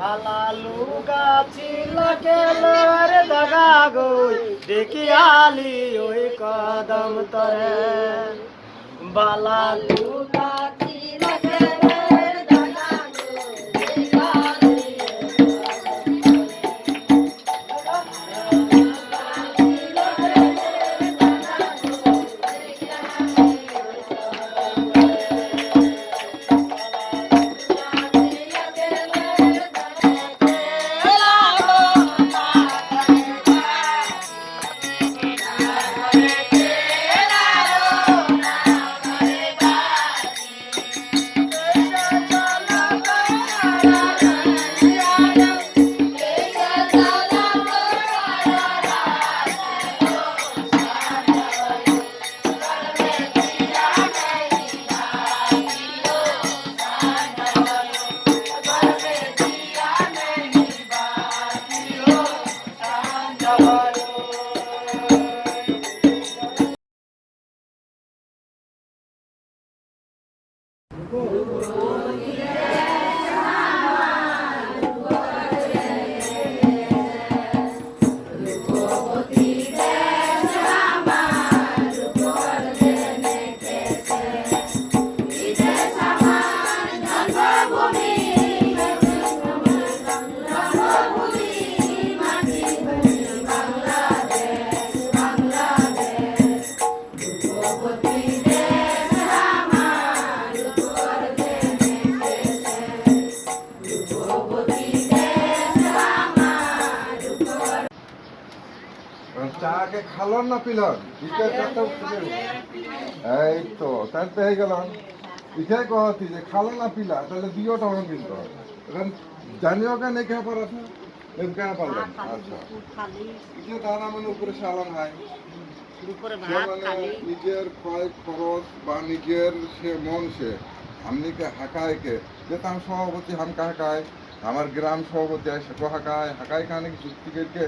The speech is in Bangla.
হালালু গাছি লাগেলে রে দগা গই দেখি আলি ওই কদম তরে। বালালু গাছি লাগেলে চাকে খালন না পিলন এই তো তাই তো হয়ে গেল ইটাই কহতি যে খালো না পিলা তাহলে দিওটা ওরকম কিন্তু এখন জানিও কেন কে পারা কেন পারলেন আচ্ছা মানে উপরে সালান হয় মানে নিজের খরচ বা নিজের সে মন সে আমনিকে হাকায় কে যেতাম সভাপতি হামকা হাকায় আমার গ্রাম সভাপতি হাকায় হাকায় কানে যুক্তি কে